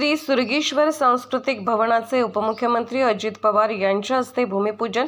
श्री सुरगीश्वर सांस्कृतिक भवनाचे उपमुख्यमंत्री अजित पवार यांच्या हस्ते भूमिपूजन.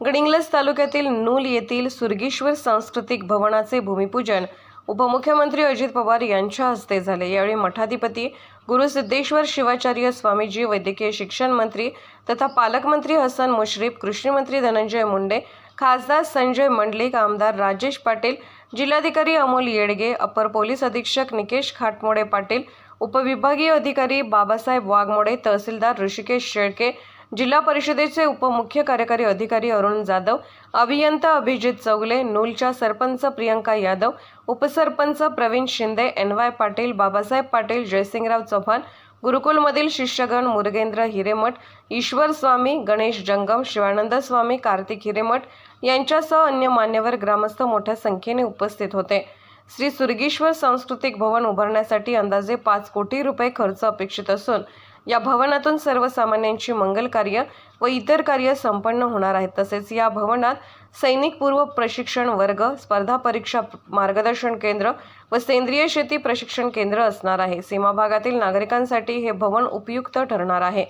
गडिंग्लज तालुक्यातील नूल येथील सुरगीश्वर सांस्कृतिक भवनाचे भूमिपूजन उपमुख्यमंत्री अजित पवार यांच्या हस्ते झाले. यावेळी मठाधिपती गुरुसिद्धेश्वर शिवाचार्य स्वामीजी वैद्यकीय शिक्षण मंत्री तथा पालकमंत्री हसन मुश्रीफ कृषीमंत्री धनंजय मुंडे खासदार संजय मंडलिक आमदार राजेश पाटील जिल्हाधिकारी अमोल येडगे अपर पोलीस अधीक्षक निकेश खाटमोडे पाटील उपविभागीय अधिकारी बाबासाहेब वाघमोडे तहसीलदार ऋषिकेश शेळके जिल्हा परिषदेचे उपमुख्य कार्यकारी अधिकारी अरुण जाधव अभियंता अभिजित चौगले नूलच्या सरपंच प्रियंका यादव उपसरपंच प्रवीण शिंदे एन वाय पाटील बाबासाहेब पाटील जयसिंगराव चव्हाण गुरुकुलमधील शिष्यगण मुरगेंद्र हिरेमठ ईश्वर स्वामी गणेश जंगम शिवानंद स्वामी कार्तिक हिरेमठ यांच्यासह अन्य मान्यवर ग्रामस्थ मोठ्या संख्येने उपस्थित होते. श्री सुरगीश्वर सांस्कृतिक भवन उभारण्यासाठी अंदाजे पाच कोटी रुपये खर्च अपेक्षित असून या भवनातून सर्वसामान्यांची मंगल कार्य व इतर कार्य संपन्न होणार आहेत तसेच या भवनात सैनिक पूर्व प्रशिक्षण वर्ग स्पर्धा परीक्षा मार्गदर्शन केंद्र व सेंद्रिय शेती प्रशिक्षण केंद्र असणार आहे. सीमा भागातील नागरिकांसाठी हे भवन उपयुक्त ठरणार आहे.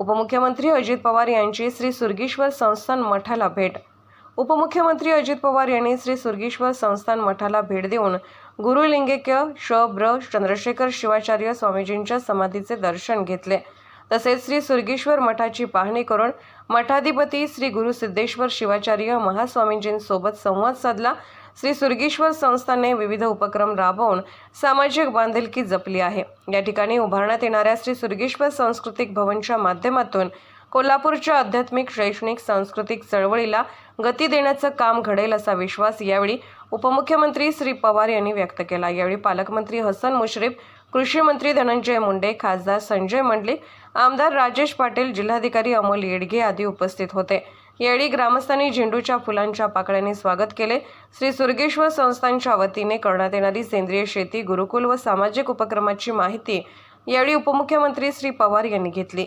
उपमुख्यमंत्री अजित पवार यांची श्री सुरगीश्वर संस्थान मठाला भेट उपमुख्यमंत्री अजित पवार यांनी श्री सुर्गेश्वर संस्थान मठाला भेट देऊन गुरुलिंगेक्य श ब्र चंद्रशेखर शिवाचार्य स्वामीजींच्या समाधीचे दर्शन घेतले. तसेच श्री सुर्गेश्वर मठाची पाहणी करून मठाधिपती श्री गुरु सिद्धेश्वर शिवाचार्य महास्वामीजींसोबत संवाद साधला. श्री सुरगीश्वर संस्थाने विविध उपक्रम राबवून सामाजिक बांधिलकी जपली आहे. या ठिकाणी उभारण्यात येणाऱ्या श्री सुरगीश्वर सांस्कृतिक भवनच्या माध्यमातून कोल्हापूरच्या आध्यात्मिक शैक्षणिक सांस्कृतिक चळवळीला गती देण्याचं काम घडेल असा विश्वास यावेळी उपमुख्यमंत्री श्री पवार यांनी व्यक्त केला. यावेळी पालकमंत्री हसन मुश्रीफ कृषी मंत्री धनंजय मुंडे खासदार संजय मंडलिक आमदार राजेश पाटील जिल्हाधिकारी अमोल येडगे आदी उपस्थित होते. यावेळी ग्रामस्थांनी झेंडूच्या फुलांच्या पाकळ्यांनी स्वागत केले. श्री सुर्गेश्वर संस्थांच्या वतीने करण्यात येणारी सेंद्रिय शेती गुरुकुल व सामाजिक उपक्रमाची माहिती यावेळी उपमुख्यमंत्री श्री पवार यांनी घेतली.